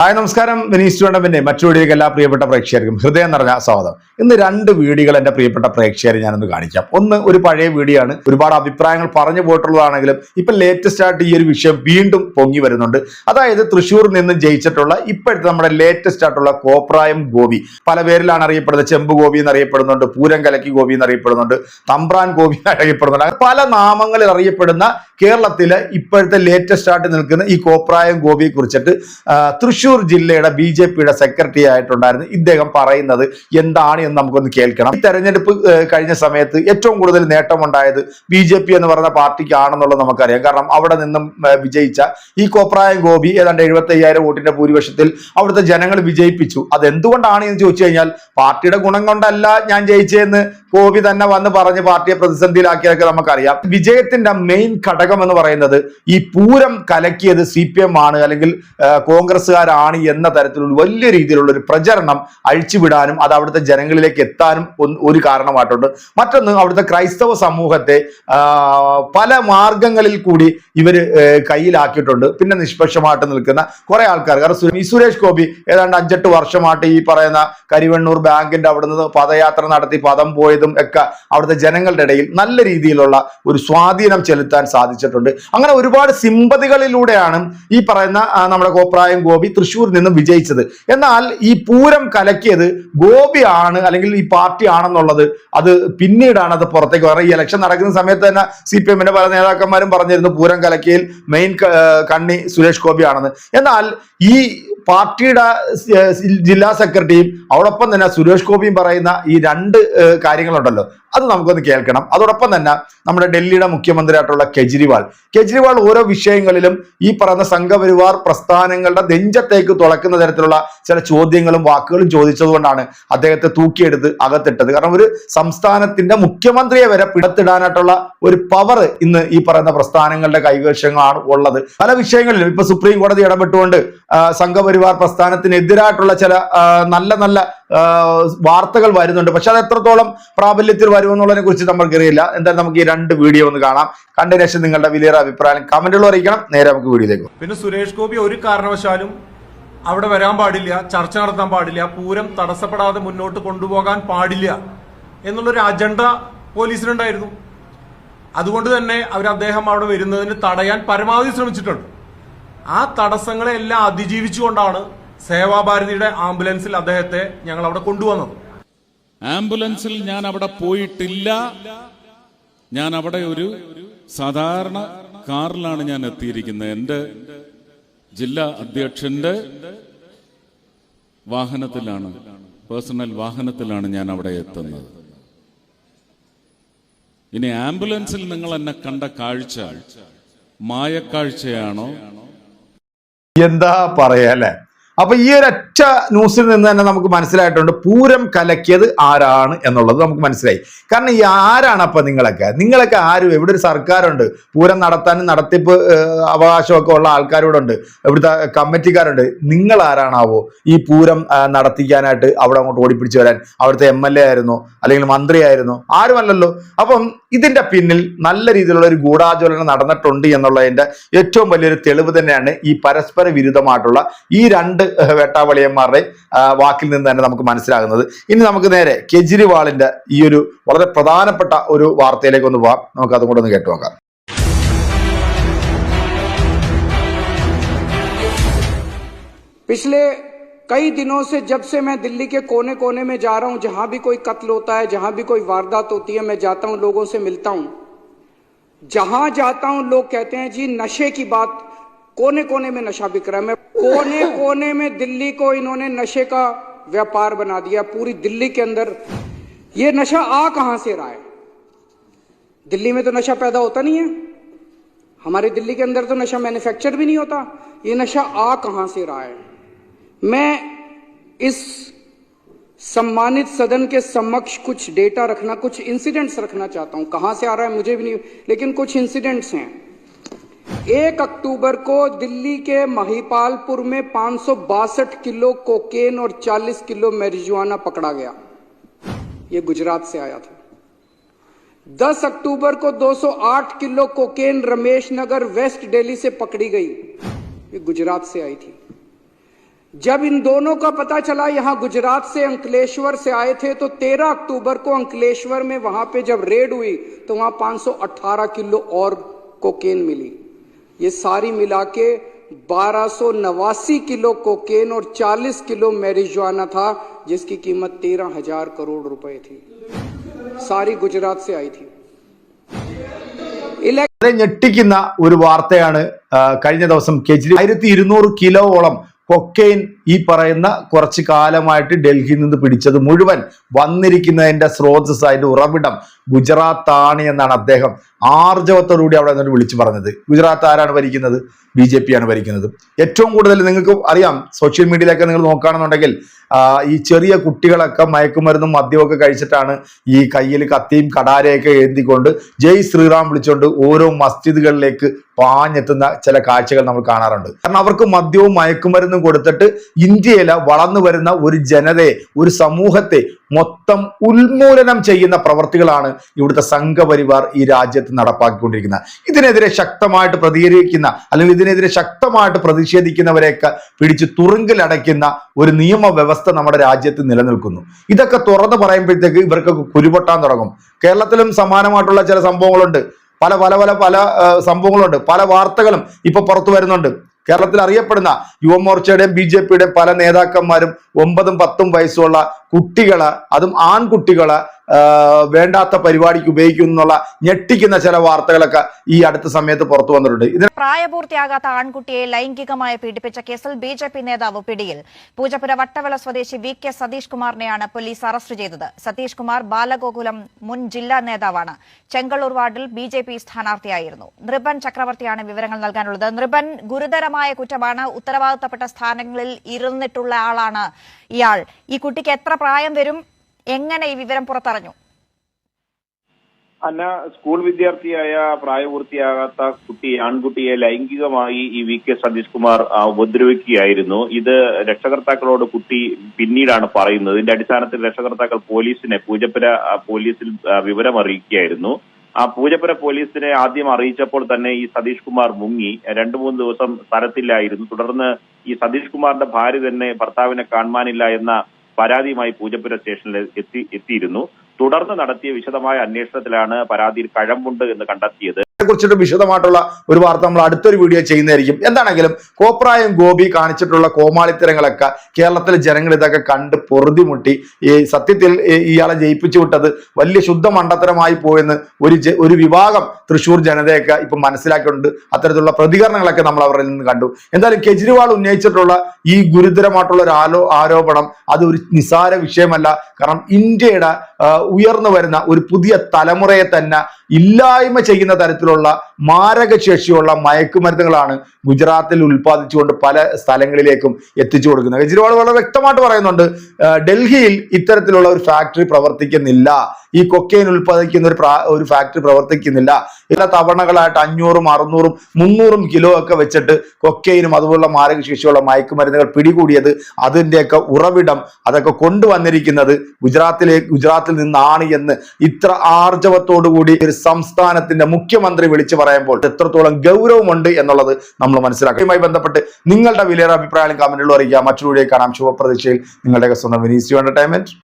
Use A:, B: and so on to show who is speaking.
A: Hi നമസ്കാരം. വിനീസ് ടൂർണമെന്റിന്റെ മറ്റു വീഡിയോക്ക് എല്ലാ പ്രിയപ്പെട്ട പ്രേക്ഷകർക്കും ഹൃദയം നിറഞ്ഞ സ്വാഗതം. ഇന്ന് രണ്ട് വീഡിയോകൾ എന്റെ പ്രിയപ്പെട്ട പ്രേക്ഷകരെ ഞാനൊന്ന് കാണിക്കാം. ഒന്ന് ഒരു പഴയ വീഡിയോ ആണ്. ഒരുപാട് അഭിപ്രായങ്ങൾ പറഞ്ഞു പോയിട്ടുള്ളതാണെങ്കിലും ഇപ്പൊ ലേറ്റസ്റ്റ് ആയിട്ട് ഈ ഒരു വിഷയം വീണ്ടും പൊങ്ങി വരുന്നുണ്ട്. അതായത് തൃശ്ശൂരിൽ നിന്ന് ജയിച്ചിട്ടുള്ള ഇപ്പോഴത്തെ നമ്മുടെ ലേറ്റസ്റ്റ് ആയിട്ടുള്ള കോപ്രായം ഗോപി. പല പേരിലാണ് അറിയപ്പെടുന്നത്. ചെമ്പ് ഗോപി എന്ന് അറിയപ്പെടുന്നുണ്ട് പൂരം കലക്കി ഗോപി എന്ന് അറിയപ്പെടുന്നുണ്ട് തമ്പ്രാൻ ഗോപി എന്ന് അറിയപ്പെടുന്നുണ്ട് പല നാമങ്ങളിൽ അറിയപ്പെടുന്ന കേരളത്തിലെ ഇപ്പോഴത്തെ ലേറ്റസ്റ്റ് ആയിട്ട് നിൽക്കുന്ന ഈ കോപ്രായം ഗോപിയെ കുറിച്ചിട്ട് ആ, തൃശ്ശൂർ ജില്ലയുടെ ബി ജെ പിയുടെ സെക്രട്ടറി ആയിട്ടുണ്ടായിരുന്നു. ഇദ്ദേഹം പറയുന്നത് എന്താണ് എന്ന് നമുക്കൊന്ന് കേൾക്കണം. ഈ തെരഞ്ഞെടുപ്പ് കഴിഞ്ഞ സമയത്ത് ഏറ്റവും കൂടുതൽ നേട്ടമുണ്ടായത് ബി ജെ പി എന്ന് പറയുന്ന പാർട്ടിക്കാണെന്നുള്ളത് നമുക്കറിയാം. കാരണം അവിടെ നിന്നും വിജയിച്ച ഈ കോപ്രായം ഗോപി ഏതാണ്ട് എഴുപത്തി അയ്യായിരം വോട്ടിന്റെ ഭൂരിപക്ഷത്തിൽ അവിടുത്തെ ജനങ്ങൾ വിജയിപ്പിച്ചു. അത് എന്തുകൊണ്ടാണ് എന്ന് ചോദിച്ചു കഴിഞ്ഞാൽ പാർട്ടിയുടെ ഗുണം കൊണ്ടല്ല ഞാൻ ജയിച്ചതെന്ന് ഗോപി തന്നെ വന്ന് പറഞ്ഞ് പാർട്ടിയെ പ്രതിസന്ധിയിലാക്കിയതൊക്കെ നമുക്കറിയാം. വിജയത്തിന്റെ മെയിൻ ഘടകം എന്ന് പറയുന്നത് ഈ പൂരം കലക്കിയത് സി പി എം ആണ് അല്ലെങ്കിൽ കോൺഗ്രസ്സുകാരാണ് എന്ന തരത്തിലുള്ള വലിയ രീതിയിലുള്ള ഒരു പ്രചരണം അഴിച്ചുവിടാനും അത് അവിടുത്തെ ജനങ്ങളിലേക്ക് എത്താനും ഒരു കാരണമായിട്ടുണ്ട്. മറ്റൊന്ന് അവിടുത്തെ ക്രൈസ്തവ സമൂഹത്തെ പല മാർഗങ്ങളിൽ കൂടി ഇവർ കയ്യിലാക്കിയിട്ടുണ്ട്. പിന്നെ നിഷ്പക്ഷമായിട്ട് നിൽക്കുന്ന കുറെ ആൾക്കാർ കാരണം ഈ സുരേഷ് ഗോപി ഏതാണ്ട് അഞ്ചെട്ട് വർഷമായിട്ട് ഈ പറയുന്ന കരിവണ്ണൂർ ബാങ്കിന്റെ അവിടെ നിന്ന് പദയാത്ര നടത്തി പദം പോയതും ഒക്കെ അവിടുത്തെ ജനങ്ങളുടെ ഇടയിൽ നല്ല രീതിയിലുള്ള ഒരു സ്വാധീനം ചെലുത്താൻ സാധിച്ചിട്ടുണ്ട്. അങ്ങനെ ഒരുപാട് സിമ്പതികളിലൂടെയാണ് ഈ പറയുന്ന നമ്മുടെ കോപ്രായം ഗോപി തൃശ്ശൂരിൽ നിന്നും വിജയിച്ചത്. എന്നാൽ ഈ പൂരം കലക്കിയത് ഗോപിയാണ് അല്ലെങ്കിൽ ഈ പാർട്ടി ആണെന്നുള്ളത് അത് പിന്നീടാണ് അത് പുറത്തേക്ക് പറഞ്ഞത് ഈ ഇലക്ഷൻ നടക്കുന്ന സമയത്ത് തന്നെ സി പി എമ്മിന്റെ പല നേതാക്കന്മാരും പറഞ്ഞിരുന്നു പൂരം കലക്കിയിൽ മെയിൻ കണ്ണി സുരേഷ് ഗോപി ആണെന്ന്. എന്നാൽ ഈ പാർട്ടിയുടെ ജില്ലാ സെക്രട്ടറിയും അതോടൊപ്പം തന്നെ സുരേഷ് ഗോപിയും പറയുന്ന ഈ രണ്ട് ഏർ, കാര്യങ്ങളുണ്ടല്ലോ. അത് നമുക്കൊന്ന് കേൾക്കണം. അതോടൊപ്പം തന്നെ നമ്മുടെ ഡൽഹിയുടെ മുഖ്യമന്ത്രിയായിട്ടുള്ള കെജ്രിവാൾ. കെജ്രിവാൾ ഓരോ വിഷയങ്ങളിലും ഈ പറയുന്ന സംഘപരിവാർ പ്രസ്ഥാനങ്ങളുടെ നെഞ്ചത്തേക്ക് തുളക്കുന്ന തരത്തിലുള്ള ചില ചോദ്യങ്ങളും വാക്കുകളും ചോദിച്ചതുകൊണ്ടാണ് അദ്ദേഹത്തെ തൂക്കിയെടുത്ത് അകത്തിട്ടത്. കാരണം ഒരു സംസ്ഥാനത്തിന്റെ മുഖ്യമന്ത്രിയെ വരെ പിടത്തിടാനായിട്ടുള്ള ഒരു പവർ ഇന്ന് ഈ പറയുന്ന പ്രസ്ഥാനങ്ങളുടെ കൈവശങ്ങളാണ് ഉള്ളത്. പല വിഷയങ്ങളിലും ഇപ്പൊ സുപ്രീം കോടതി ഇടപെട്ടുകൊണ്ട് സംഘപരിവാർ പ്രസ്ഥാനത്തിനെതിരായിട്ടുള്ള ചില നല്ല നല്ല വാർത്തകൾ വരുന്നുണ്ട്. പക്ഷെ അത് എത്രത്തോളം പ്രാബല്യത്തിൽ വരുമെന്നുള്ളതിനെ കുറിച്ച് നമുക്കറിയില്ല എന്തായാലും നമുക്ക് ഈ രണ്ട് വീഡിയോ ഒന്ന് കാണാം. കണ്ടതിന് ശേഷം നിങ്ങളുടെ വലിയ അഭിപ്രായം കമന്റുകൾ അറിയിക്കണം. നേരെ നമുക്ക് വീഡിയോയിലേക്ക്
B: പിന്നെ സുരേഷ് ഗോപി ഒരു കാരണവശാലും അവിടെ വരാൻ പാടില്ല ചർച്ച നടത്താൻ പാടില്ല പൂരം തടസ്സപ്പെടാതെ മുന്നോട്ട് കൊണ്ടുപോകാൻ പാടില്ല എന്നുള്ളൊരു അജണ്ട പോലീസിനുണ്ടായിരുന്നു. അതുകൊണ്ട് തന്നെ അവർ അദ്ദേഹം അവിടെ വരുന്നതിന് തടയാൻ പരമാവധി ശ്രമിച്ചിട്ടുണ്ട്. ആ തടസ്സങ്ങളെ എല്ലാം അതിജീവിച്ചുകൊണ്ടാണ് സേവാഭാരതിയുടെ ആംബുലൻസിൽ അദ്ദേഹത്തെ ഞങ്ങൾ അവിടെ കൊണ്ടുവന്നത്.
C: ആംബുലൻസിൽ ഞാൻ അവിടെ പോയിട്ടില്ല. ഞാൻ അവിടെ ഒരു സാധാരണ കാറിലാണ് ഞാൻ എത്തിയിരിക്കുന്നത്. എന്റെ ജില്ലാ അധ്യക്ഷന്റെ വാഹനത്തിലാണ് പേഴ്സണൽ വാഹനത്തിലാണ് ഞാൻ അവിടെ എത്തുന്നത്. ഇനി ആംബുലൻസിൽ നിങ്ങൾ എന്നെ കണ്ട കാഴ്ച മായക്കാഴ്ചയാണോ?
A: എന്താ പറയാ അല്ലെ? അപ്പൊ ഈ ഒരൊറ്റ ന്യൂസിൽ നിന്ന് തന്നെ നമുക്ക് മനസ്സിലായിട്ടുണ്ട് പൂരം കലക്കിയത് ആരാണ് എന്നുള്ളത് നമുക്ക് മനസ്സിലായി. കാരണം ഈ ആരാണ് അപ്പൊ നിങ്ങളൊക്കെ? നിങ്ങളൊക്കെ ആരും എവിടെ ഒരു സർക്കാരുണ്ട്? പൂരം നടത്താനും നടത്തിപ്പ് അവകാശമൊക്കെ ഉള്ള ആൾക്കാരിവിടെ ഉണ്ട് ഇവിടുത്തെ കമ്മിറ്റിക്കാരുണ്ട്. നിങ്ങൾ ആരാണാവോ ഈ പൂരം നടത്തിക്കാനായിട്ട് അവിടെ അങ്ങോട്ട് ഓടിപ്പിടിച്ചു വരാൻ? അവിടുത്തെ എം എൽ എ ആയിരുന്നോ അല്ലെങ്കിൽ മന്ത്രിയായിരുന്നോ ആരുമല്ലല്ലോ? അപ്പം ഇതിന്റെ പിന്നിൽ നല്ല രീതിയിലുള്ള ഒരു ഗൂഢാചോലനം നടന്നിട്ടുണ്ട് എന്നുള്ളതിന്റെ ഏറ്റവും വലിയൊരു തെളിവ് തന്നെയാണ് ഈ പരസ്പര വിരുദ്ധമായിട്ടുള്ള ഈ രണ്ട് ഏഹ്, വേട്ടാവളിയന്മാരുടെ ആ, വാക്കിൽ നിന്ന് തന്നെ നമുക്ക് മനസ്സിലാകുന്നത് ഇനി നമുക്ക് നേരെ കെജ്രിവാളിന്റെ ഈ ഒരു വളരെ പ്രധാനപ്പെട്ട ഒരു വാർത്തയിലേക്ക് ഒന്ന് പോവാം നമുക്ക് അതും കൂടെ ഒന്ന് കേട്ടു നോക്കാം
D: पिछले कई दिनों से जब से मैं दिल्ली के कोने कोने में जा रहा हूं जहां भी कोई कत्ल होता है जहां भी कोई वारदात होती है मैं जाता हूं लोगों से मिलता हूं जहां जाता हूं लोग कहते हैं जी नशे की बात कोने कोने में नशा बिक रहा है। मैं कोने कोने में दिल्ली को इन्होंने नशे का व्यापार बना दिया, पूरी दिल्ली के अंदर। ये नशा आ कहाँ से रहा है? दिल्ली में तो नशा पैदा होता नहीं है। हमारे दिल्ली के अंदर तो नशा मैन्युफैक्चर भी नहीं होता। ये नशा आ कहाँ से रहा है? मैं इस सम्मानित सदन के समक्ष कुछ डेटा रखना, कुछ इंसिडेंट्स रखना चाहता हूँ। कहाँ से आ रहा है मुझे भी नहीं, लेकिन कुछ इंसिडेंट्स हैं। एक अक्टूबर को दिल्ली के महिपालपुर में पाँच किलो कोकेन और 40 किलो मैरिजुआना पकड़ा गया। ये गुजरात से आया था। 10 अक्टूबर को 208 kilo cocaine Ramesh Nagar west Delhi से पकड़ी गई। ये गुजरात से आई थी। जब इन दोनों का पता चला, यहाँ गुजरात से अंकलेश्वर से आए थे तो 13 अक्टूबर को अंकलेश्वर में वहाँ पे जब रेड हुई तो वहाँ 518 किलो और कोकेन मिली। ये सारी मिला के बारह किलो कोकेन और 40 किलो मैरिजुआना था जिसकी कीमत तेरह हजार करोड़ रुपए थी सारी गुजरात से आई थी इलेक्शन
A: വളരെ ഞെട്ടിക്കുന്ന ഒരു വാർത്തയാണ് ആ, കഴിഞ്ഞ ദിവസം കെജ്രി ആയിരത്തി ഇരുന്നൂറ് കിലോയോളം കൊക്കെയിൻ ഈ പറയുന്ന കുറച്ച് കാലമായിട്ട് ഡൽഹിയിൽ നിന്ന് പിടിച്ചത് മുഴുവൻ വന്നിരിക്കുന്നതിന്റെ സ്രോതസ് അതിന്റെ ഉറവിടം ഗുജറാത്ത് ആണ് എന്നാണ് അദ്ദേഹം ആർജവത്തോടുകൂടി അവിടെ നിന്നിട്ട് വിളിച്ചു പറഞ്ഞത്. ഗുജറാത്ത് ആരാണ് ഭരിക്കുന്നത്? ബി ജെ പി ആണ് ഭരിക്കുന്നത്. ഏറ്റവും കൂടുതൽ നിങ്ങൾക്ക് അറിയാം സോഷ്യൽ മീഡിയയിലൊക്കെ നിങ്ങൾ നോക്കുകയാണെന്നുണ്ടെങ്കിൽ ഈ ചെറിയ കുട്ടികളൊക്കെ മയക്കുമരുന്നും മദ്യമൊക്കെ കഴിച്ചിട്ടാണ് ഈ കയ്യിൽ കത്തിയും കടാരയൊക്കെ എഴുതിക്കൊണ്ട് ജയ് ശ്രീറാം വിളിച്ചുകൊണ്ട് ഓരോ മസ്ജിദുകളിലേക്ക് പാഞ്ഞെത്തുന്ന ചില കാഴ്ചകൾ നമ്മൾ കാണാറുണ്ട്. കാരണം അവർക്ക് മദ്യവും മയക്കുമരുന്നും കൊടുത്തിട്ട് ഇന്ത്യയിലെ വളർന്നു വരുന്ന ഒരു ജനതയെ ഒരു സമൂഹത്തെ മൊത്തം ഉന്മൂലനം ചെയ്യുന്ന പ്രവർത്തികളാണ് ഇവിടുത്തെ സംഘപരിവാർ ഈ രാജ്യത്ത് നടപ്പാക്കിക്കൊണ്ടിരിക്കുന്നത്. ഇതിനെതിരെ ശക്തമായിട്ട് പ്രതികരിക്കുന്ന അല്ലെങ്കിൽ ഇതിനെതിരെ ശക്തമായിട്ട് പ്രതിഷേധിക്കുന്നവരെയൊക്കെ പിടിച്ച് തുറുങ്കിലടയ്ക്കുന്ന ഒരു നിയമവ്യവസ്ഥ നമ്മുടെ രാജ്യത്ത് നിലനിൽക്കുന്നു. ഇതൊക്കെ തുറന്നു പറയുമ്പോഴത്തേക്ക് ഇവർക്കൊക്കെ കുരുപൊട്ടാൻ തുടങ്ങും. കേരളത്തിലും സമാനമായിട്ടുള്ള ചില സംഭവങ്ങളുണ്ട്. പല പല പല പല സംഭവങ്ങളുണ്ട്. പല വാർത്തകളും ഇപ്പൊ പുറത്തു വരുന്നുണ്ട്. കേരളത്തിൽ അറിയപ്പെടുന്ന യുവമോർച്ചയുടെയും ബി ജെ പിയുടെയും പല നേതാക്കന്മാരും ഒമ്പതും പത്തും വയസ്സുള്ള കുട്ടികളെ അതും ആൺകുട്ടികളെ വേണ്ടാത്ത പരിപാടിക്ക് ഉപയോഗിക്കുന്നു എന്നുള്ള ഞെട്ടിക്കുന്ന ചില വാർത്തകളൊക്കെ ഈ അടുത്ത സമയത്ത് പുറത്തു വന്നിട്ടുണ്ട്. ഇതിന്
E: പ്രായപൂർത്തിയാകാത്ത ആൺകുട്ടിയെ ലൈംഗികമായി പീഡിപ്പിച്ച കേസിൽ ബി ജെ പി നേതാവ് പിടിയിൽ. പൂജപ്പുര വട്ടവള സ്വദേശി വി കെ സതീഷ് കുമാറിനെയാണ് പോലീസ് അറസ്റ്റ് ചെയ്തത്. സതീഷ് കുമാർ ബാലഗോകുലം മുൻ ജില്ലാ നേതാവാണ്. ചെങ്കളൂർ വാർഡിൽ ബി ജെ പി സ്ഥാനാർത്ഥിയായിരുന്നു. നൃപൻ ചക്രവർത്തിയാണ് വിവരങ്ങൾ നൽകാനുള്ളത്. നൃപൻ ഗുരുതരമായ കുറ്റമാണ്. ഉത്തരവാദിത്തപ്പെട്ട സ്ഥാനങ്ങളിൽ ഇരുന്നിട്ടുള്ള ആളാണ് ഇയാൾ. ഈ കുട്ടിക്ക് എത്ര പ്രായം വരും? എങ്ങനെ ഈ വിവരം പുറത്തറിഞ്ഞു?
F: അന്ന സ്കൂൾ വിദ്യാർത്ഥിയായ പ്രായപൂർത്തിയാകാത്ത കുട്ടി ആൺകുട്ടിയെ ലൈംഗികമായി ഈ വി കെ സതീഷ് കുമാർ ഉപദ്രവിക്കുകയായിരുന്നു. ഇത് രക്ഷകർത്താക്കളോട് കുട്ടി പിന്നീടാണ് പറയുന്നത്. ഇതിന്റെ അടിസ്ഥാനത്തിൽ രക്ഷകർത്താക്കൾ പോലീസിനെ പൂജപ്പുര പോലീസിൽ വിവരം അറിയിക്കുകയായിരുന്നു. ആ പൂജപ്പുര പോലീസിനെ ആദ്യം അറിയിച്ചപ്പോൾ തന്നെ ഈ സതീഷ് കുമാർ മുങ്ങി. രണ്ടു മൂന്ന് ദിവസം സ്ഥലത്തില്ലായിരുന്നു. തുടർന്ന് ഈ സതീഷ് കുമാറിന്റെ ഭാര്യ തന്നെ ഭർത്താവിനെ കാണുവാനില്ല എന്ന പരാതിയുമായി പൂജപ്പുര സ്റ്റേഷനിൽ എത്തി എത്തിയിരുന്നു. തുടർന്ന് നടത്തിയ വിശദമായ അന്വേഷണത്തിലാണ് പരാതിയിൽ കഴമ്പുണ്ട് എന്ന് കണ്ടെത്തിയത്.
A: കുറിച്ചിട്ട് വിശദമായിട്ടുള്ള ഒരു വാർത്ത നമ്മൾ അടുത്തൊരു വീഡിയോ ചെയ്യുന്നതായിരിക്കും. എന്താണെങ്കിലും കോപ്രായം ഗോപി കാണിച്ചിട്ടുള്ള കോമാളിത്തരങ്ങളൊക്കെ കേരളത്തിലെ ജനങ്ങൾ ഇതൊക്കെ കണ്ട് പൊറുതിമുട്ടി. ഈ സത്യത്തിൽ ഇയാളെ ജയിപ്പിച്ചു വിട്ടത് വലിയ ശുദ്ധ മണ്ടത്തരമായി പോയെന്ന് ഒരു ഒരു വിഭാഗം തൃശൂർ ജനതയൊക്കെ ഇപ്പൊ മനസ്സിലാക്കിയിട്ടുണ്ട്. അത്തരത്തിലുള്ള പ്രതികരണങ്ങളൊക്കെ നമ്മൾ അവരിൽ നിന്ന് കണ്ടു. എന്തായാലും കെജ്രിവാൾ ഉന്നയിച്ചിട്ടുള്ള ഈ ഗുരുതരമായിട്ടുള്ള ഒരു ആരോപണം അത് ഒരു നിസാര വിഷയമല്ല. കാരണം ഇന്ത്യയുടെ ഉയർന്നു വരുന്ന ഒരു പുതിയ തലമുറയെ തന്നെ ഇല്ലായ്മ ചെയ്യുന്ന തരത്തിലുള്ള ഉള്ള മാരകശേഷിയുള്ള മയക്കുമരുന്നുകളാണ് ഗുജറാത്തിൽ ഉൽപ്പാദിച്ചുകൊണ്ട് പല സ്ഥലങ്ങളിലേക്കും എത്തിച്ചു കൊടുക്കുന്നത്. കെജ്രിവാൾ വളരെ വ്യക്തമായിട്ട് പറയുന്നുണ്ട് ഡൽഹിയിൽ ഇത്തരത്തിലുള്ള ഒരു ഫാക്ടറി പ്രവർത്തിക്കുന്നില്ല. ഈ കൊക്കെയിൻ ഉൽപ്പാദിക്കുന്ന ഒരു ഒരു ഫാക്ടറി പ്രവർത്തിക്കുന്നില്ല. എല്ലാ തവണകളായിട്ട് അഞ്ഞൂറും അറുന്നൂറും മുന്നൂറും കിലോ ഒക്കെ വെച്ചിട്ട് കൊക്കെയിനും അതുപോലുള്ള മാരകശേഷിയുള്ള മയക്കുമരുന്നുകൾ പിടികൂടിയത് അതിന്റെയൊക്കെ ഉറവിടം അതൊക്കെ കൊണ്ടുവന്നിരിക്കുന്നത് ഗുജറാത്തിലെ ഗുജറാത്തിൽ നിന്നാണ് എന്ന് ഇത്ര ആർജവത്തോടു കൂടി ഒരു സംസ്ഥാനത്തിന്റെ മുഖ്യമന്ത്രി വിളിച്ചു പറയുമ്പോൾ എത്രത്തോളം ഗൗരവമുണ്ട് എന്നുള്ളത് നമ്മൾ മനസ്സിലാക്കും ഇതുമായി ബന്ധപ്പെട്ട് നിങ്ങളുടെ വിലയേറെ അഭിപ്രായങ്ങളും കമന്റുകളും അറിയിക്കുക. മറ്റൊരു കാണാം. ശുഭപ്രതീക്ഷയിൽ നിങ്ങളുടെ സ്വന്തം വിനീസ് എന്റർടൈൻമെന്റ്